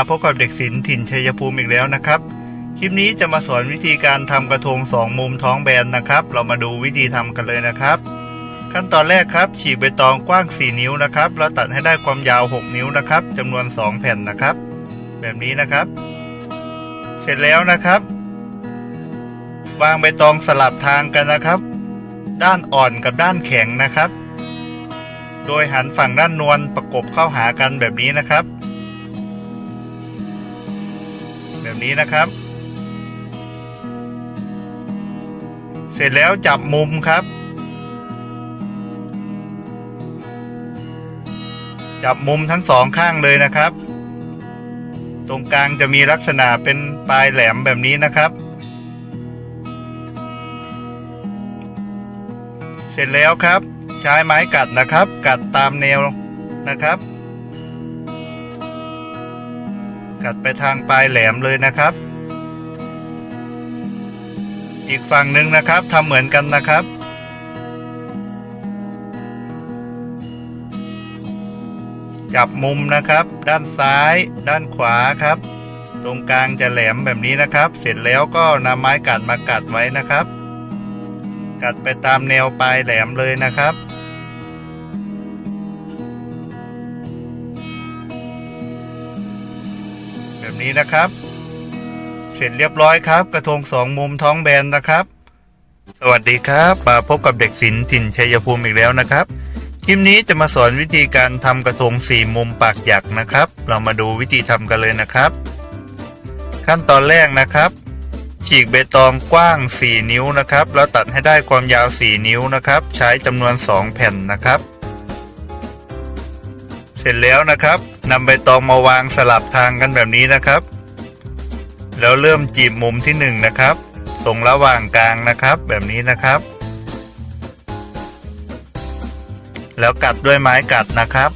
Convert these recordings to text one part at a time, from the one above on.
มาพบกับเด็กศิลป์ถิ่นชัยภูมิอีกแล้วนะครับ คลิปนี้จะมาสอนวิธีการทำกระทงสองมุมท้องแบนนะครับ เรามาดูวิธีทำกันเลยนะครับ ขั้นตอนแรกครับฉีกใบตองกว้าง 4 นิ้วนะครับแล้วตัดให้ได้ความยาว 6 นิ้วนะครับจำนวน 2 แผ่นนะครับ แบบนี้นะครับ เสร็จแล้วนะครับ วางใบตองสลับทางกันนะครับ ด้านอ่อนกับด้านแข็งนะครับ โดยหันฝั่งด้านนวลประกบเข้าหากันแบบนี้นะครับ แบบนี้นะครับ เสร็จแล้วจับมุมครับ จับมุมทั้งสองข้างเลยนะครับ ตรงกลางจะมีลักษณะเป็นปลายแหลมแบบนี้นะครับ เสร็จแล้วครับ ใช้ไม้กัดนะครับ กัดตามแนวนะครับ กัดไปทางปลายแหลมเลยนะครับ อีกฝั่งหนึ่งนะครับทำเหมือนกันนะครับ จับมุมนะครับ ด้านซ้าย ด้านขวาครับ ตรงกลางจะแหลมแบบนี้นะครับ เสร็จแล้วก็นำไม้กัดมากัดไว้นะครับ กัดไปตามแนวปลายแหลมเลยนะครับ นี้นะครับ เสร็จเรียบร้อยครับ กระทงสองมุมท้องแบนนะครับ สวัสดีครับมาพบกับเด็กศิลป์ถิ่นชัยภูมิอีกแล้วนะครับคลิปนี้จะมาสอนวิธีการทำกระทงสี่มุมปากหยักนะครับ เรามาดูวิธีทำกันเลยนะครับ ขั้นตอนแรกนะครับ ฉีกใบตองกว้าง 4 นิ้วนะครับ แล้วตัดให้ได้ความยาว 4 นิ้วนะครับ ใช้จำนวน 2 แผ่นนะครับ เสร็จแล้วนะครับ นำใบตองมาวางสลับทางกันแบบนี้นะครับ แล้วเริ่มจีบมุมที่1นะครับ ตรงระหว่างกลางนะครับ แบบนี้นะครับ แล้วกัดด้วยไม้กัดนะครับ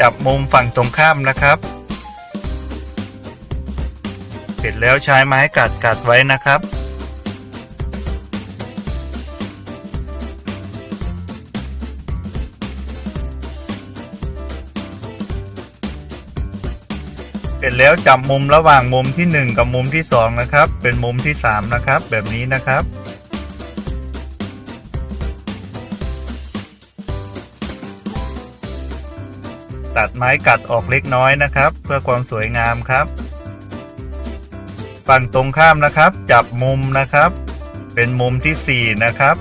จับมุมฝั่งตรงข้ามนะครับ เสร็จแล้วใช้ไม้กัดกัดไว้นะครับ เสร็จแล้วจับมุมระหว่างมุมที่ 1 กับมุมที่ 2 นะครับ เป็นมุมที่ 3 นะครับ แบบนี้นะครับ ตัดไม้กัดออกเล็กน้อยนะครับ เพื่อความสวยงามครับ ฝั่งตรงข้ามนะครับ จับมุมนะครับ เป็นมุมที่ 4 นะครับ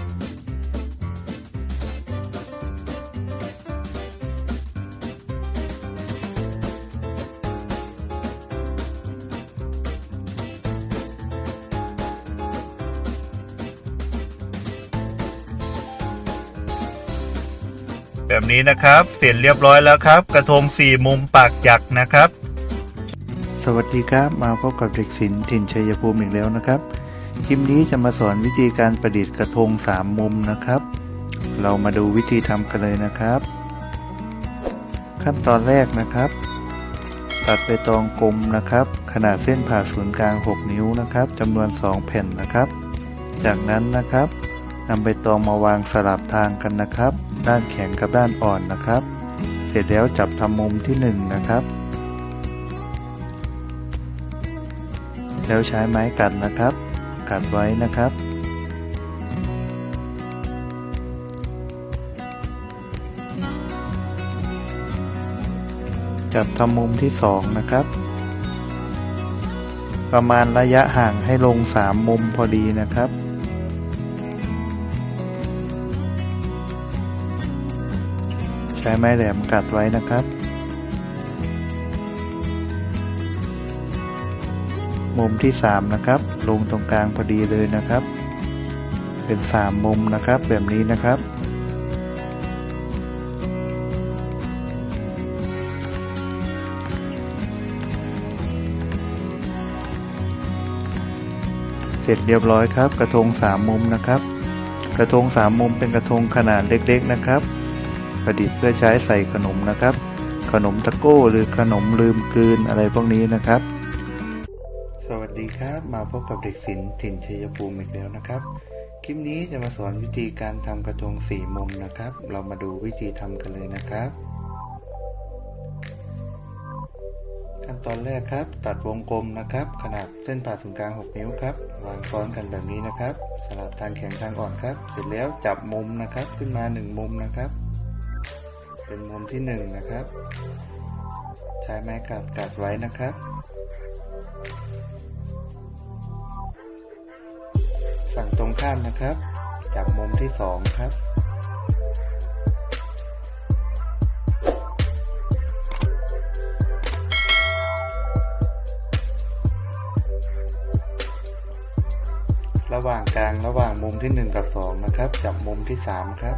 แบบนี้นะครับ เสร็จเรียบร้อยแล้วครับ กระทงสี่มุมปากจักนะครับ สวัสดีครับมาพบกับเด็กศิลป์ถิ่นชัยภูมิอีกแล้วนะครับคลิปนี้จะมาสอนวิธีการประดิษฐ์กระทงสามมุมนะครับ เรามาดูวิธีทำกันเลยนะครับ ขั้นตอนแรกนะครับ ตัดใบตองกลมนะครับ ขนาดเส้นผ่าศูนย์กลาง 6 นิ้วนะครับจำนวน 2 แผ่นนะครับ จากนั้นนะครับนำใบตองมาวางสลับทางกันนะครับ ด้านแข็งกับด้านอ่อนนะครับ เสร็จแล้วจับทำมุมที่ 1 นะครับ แล้วใช้ไม้กัดนะครับ กัดไว้นะครับ จับทำมุมที่สองนะครับ ประมาณระยะห่างให้ลงสามมุมพอดีนะครับ ช้ไม้แหลมกัดไว้นะครับ มุมที่ 3 นะครับ ลงตรงกลางพอดีเลยนะครับ เป็น 3 มุมนะครับแบบนี้นะครับเสร็จเรียบร้อยครับ กระทง 3 มุมนะครับ กระทง 3 มุมเป็นกระทงขนาดเล็กๆนะครับ ประดิษฐ์เพื่อใช้ใส่ขนมนะครับ ขนมตะโก้หรือขนมลืมกลืนอะไรพวกนี้นะครับ สวัสดีครับ มาพบกับเด็กศิลป์ถิ่นชัยภูมิอีกแล้วนะครับ คลิปนี้จะมาสอนวิธีการทำกระทงสี่มุมนะครับ เรามาดูวิธีทำกันเลยนะครับ ขั้นตอนแรกครับ ตัดวงกลมนะครับ ขนาดเส้นผ่าศูนย์กลาง 6 นิ้วครับวางซ้อนกันแบบนี้นะครับสลับทางแข็งทางอ่อนครับ เสร็จแล้วจับมุมนะครับขึ้นมา 1 มุมนะครับ เป็นมุมที่1นนะครับ ใช้ไม้กัดกัดไว้นะครับ ฝั่งตรงข้ามนะครับจับมุมที่ 2 ครับระหว่างกลางระหว่างมุมที่ 1 กับ 2 นะครับ จับมุมที่ 3 ครับ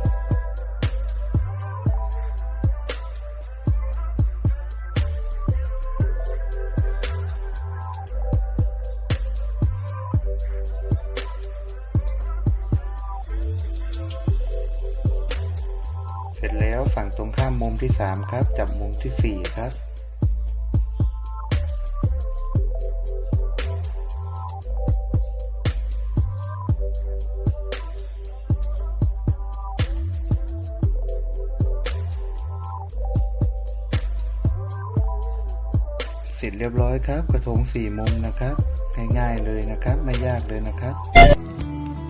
ร็จแล้วฝั่งตรงข้ามมุมที่ 3 ครับ จับมุมที่ 4 ครับ เสร็จเรียบร้อยครับ กระทงสี่มุมนะครับ ง่ายๆเลยนะครับ ไม่ยากเลยนะครับ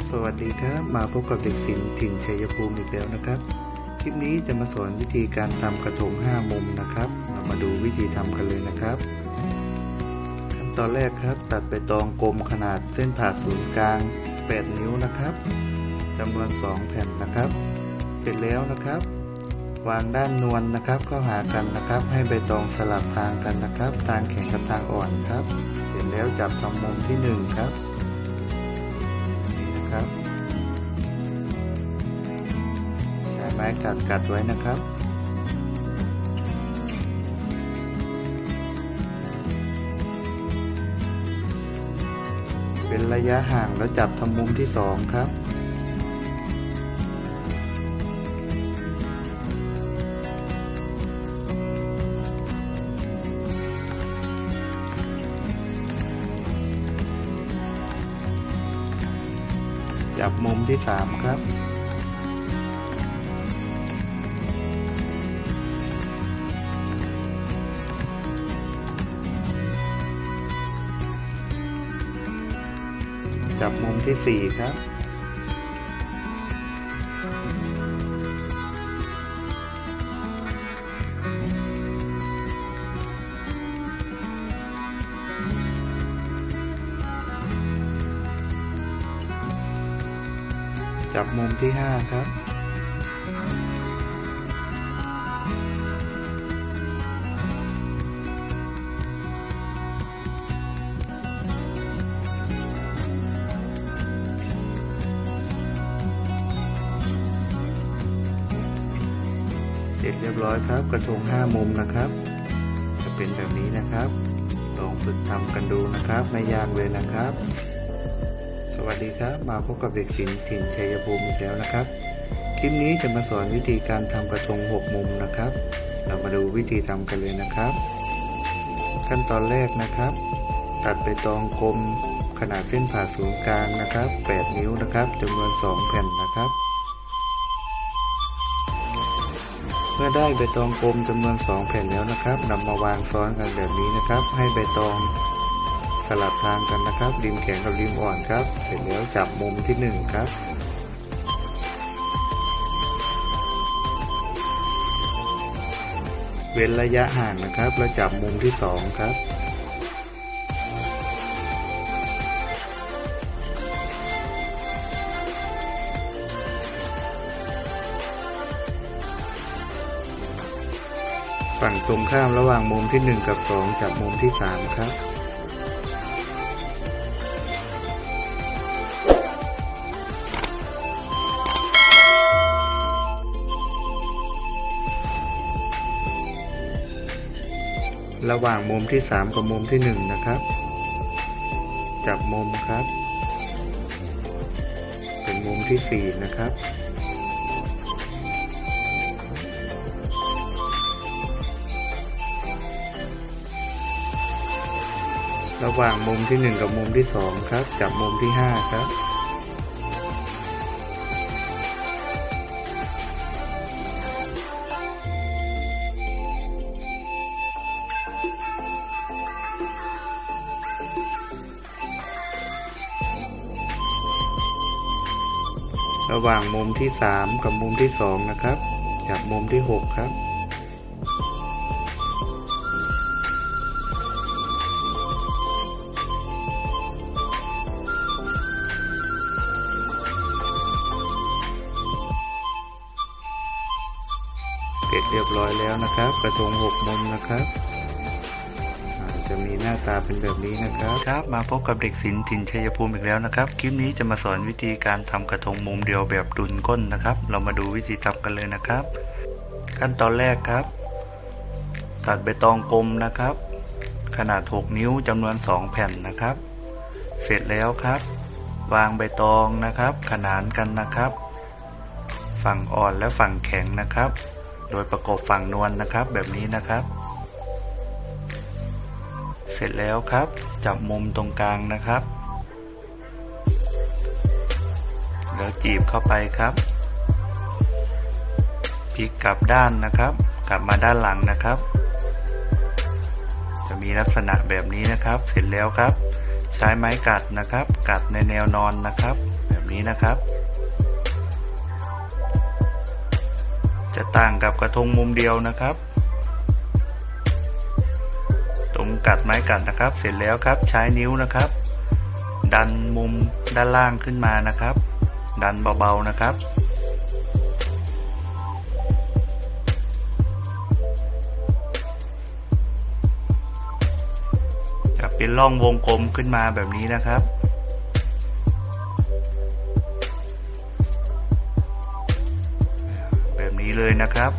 สวัสดีครับ มาพบกับเด็กศิลป์ถิ่นชัยภูมิอีกแล้วนะครับ ลิปนี้จะมาสอนวิธีการทำกระทง 5 มุมนะครับ เรามาดูวิธีทำกันเลยนะครับ ขั้นตอนแรกครับตัดใบตองกลมขนาดเส้นผ่าศูนย์กลาง 8 นิ้วนะครับจำนวน 2 แผ่นนะครับ เสร็จแล้วนะครับ วางด้านนวลนะครับ เข้าหากันนะครับ ให้ใบตองสลับทางกันนะครับ ทางแข็งกับทางอ่อนครับ เสร็จแล้วจับทำมุมที่หนึ่งครับนี่นะครับ ม้กัดกัดไว้นะครับ เป็นระยะห่างแล้วจับทำมุมที่สองครับจับมุมที่สามครับ ที่สี่ครับ จับมุมที่ห้าครับ จเรียบร้อยครับ กระทงห้ามุมนะครับ จะเป็นแบบนี้นะครับลองฝึกทำกันดูนะครับ ไม่ยากเลยนะครับ สวัสดีครับ มาพบกับเด็กศิลป์ถิ่นชัยภูมิอีกแล้วนะครับ คลิปนี้จะมาสอนวิธีการทำกระทงหกมุมนะครับ เรามาดูวิธีทำกันเลยนะครับ ขั้นตอนแรกนะครับ ตัดใบตองกลมขนาดเส้นผ่าศูนย์กลางนะครับ 8 นิ้วนะครับจำนวน 2 แผ่นนะครับ เมื่อได้ใบตองกลมจำนวน 2 แผ่นแล้วนะครับนำมาวางซ้อนกันแบบนี้นะครับ ให้ใบตองสลับทางกันนะครับ ริมแข็งกับริมอ่อนครับ เสร็จแล้วจับมุมที่ 1 ครับเว้นระยะห่างนะครับ แล้วจับมุมที่ 2 ครับ ฝั่งตรงข้ามระหว่างมุมที่ 1 กับ 2จับมุมที่ 3 ครับ ระหว่างมุมที่ 3 กับมุมที่ 1 นะครับ จับมุมครับ เป็นมุมที่ 4 นะครับ ระหว่างมุมที่หนึ่งกับมุมที่สองครับ จับมุมที่ห้าครับ ระหว่างมุมที่สามกับมุมที่สองนะครับ จับมุมที่หกครับ แล้วนะครับ กระทงหกมุมนะครับจะมีหน้าตาเป็นแบบนี้นะครับครับ มาพบกับเด็กศิลป์ถิ่นชัยภูมิอีกแล้วนะครับคลิปนี้จะมาสอนวิธีการทำกระทงมุมเดียวแบบดุลก้นนะครับ เรามาดูวิธีทำกันเลยนะครับ ขั้นตอนแรกครับ ตัดใบตองกลมนะครับ ขนาด 6 นิ้วจำนวน 2 แผ่นนะครับ เสร็จแล้วครับ วางใบตองนะครับ ขนานกันนะครับ ฝั่งอ่อนและฝั่งแข็งนะครับ โดยประกบฝั่งนวลนะครับ แบบนี้นะครับ เสร็จแล้วครับ จับมุมตรงกลางนะครับ แล้วจีบเข้าไปครับพลิกกลับด้านนะครับ กลับมาด้านหลังนะครับ จะมีลักษณะแบบนี้นะครับ เสร็จแล้วครับ ใช้ไม้กัดนะครับ กัดในแนวนอนนะครับ แบบนี้นะครับ จะต่างกับกระทงมุมเดียวนะครับ ตรงกัดไม้กัดนะครับ เสร็จแล้วครับใช้นิ้วนะครับ ดันมุมด้านล่างขึ้นมานะครับ ดันเบาๆนะครับจะเป็นร่องวงกลมขึ้นมาแบบนี้นะครับ เลยนะครับ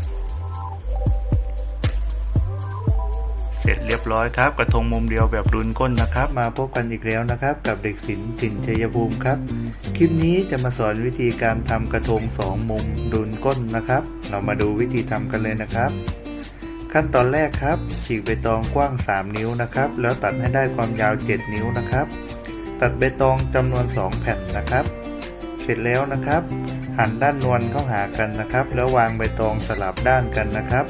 เสร็จเรียบร้อยครับ กระทงมุมเดียวแบบรุนก้นนะครับ มาพบกันอีกแล้วนะครับ กับเด็กศิลป์ถิ่นชัยภูมิครับ คลิปนี้จะมาสอนวิธีการทำกระทงสองมุมรุนก้นนะครับ เรามาดูวิธีทำกันเลยนะครับ ขั้นตอนแรกครับ ฉีกใบตองกว้าง 3 นิ้วนะครับ แล้วตัดให้ได้ความยาว 7 นิ้วนะครับ ตัดใบตองจำนวน 2 แผ่นนะครับ เสร็จแล้วนะครับ หันด้านนวลเข้าหากันนะครับ แล้ววางใบตองสลับด้านกันนะครับ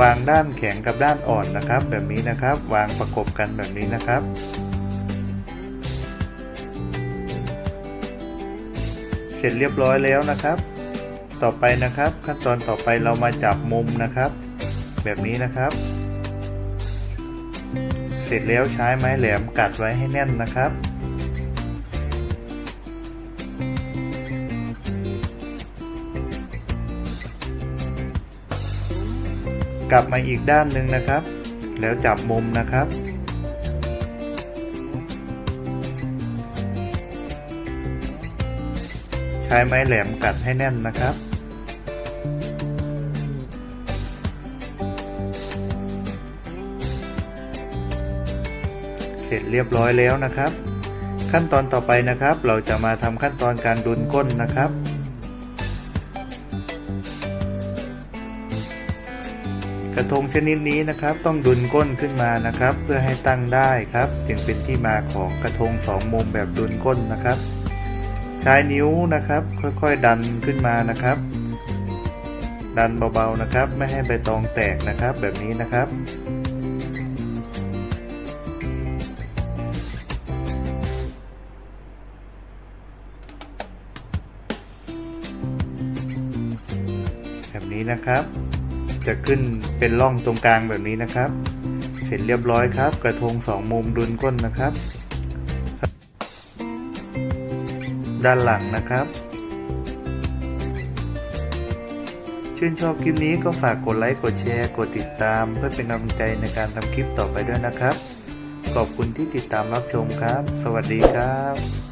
วางด้านแข็งกับด้านอ่อนนะครับ แบบนี้นะครับ วางประกบกันแบบนี้นะครับเสร็จเรียบร้อยแล้วนะครับ ต่อไปนะครับ ขั้นตอนต่อไปเรามาจับมุมนะครับ แบบนี้นะครับ เสร็จแล้วใช้ไม้แหลมกัดไว้ให้แน่นนะครับ กลับมาอีกด้านหนึ่งนะครับ แล้วจับมุมนะครับ ใช้ไม้แหลมกัดให้แน่นนะครับ เสร็จเรียบร้อยแล้วนะครับ ขั้นตอนต่อไปนะครับ เราจะมาทำขั้นตอนการดุนก้นนะครับ ระทงชนิดนี้นะครับ ต้องดุนก้นขึ้นมานะครับ เพื่อให้ตั้งได้ครับ จึงเป็นที่มาของกระทงสองมุมแบบดุนก้นนะครับ ใช้นิ้วนะครับ ค่อยๆดันขึ้นมานะครับ ดันเบาๆนะครับ ไม่ให้ใบตองแตกนะครับ แบบนี้นะครับแบบนี้นะครับ จะขึ้นเป็นร่องตรงกลางแบบนี้นะครับ เสร็จเรียบร้อยครับ กระทงสองมุมดุนก้นนะครับ ด้านหลังนะครับชื่นชอบคลิปนี้ก็ฝากกดไลค์ กดแชร์ กดติดตาม เพื่อเป็นกำลังใจในการทำคลิปต่อไปด้วยนะครับ ขอบคุณที่ติดตามรับชมครับ สวัสดีครับ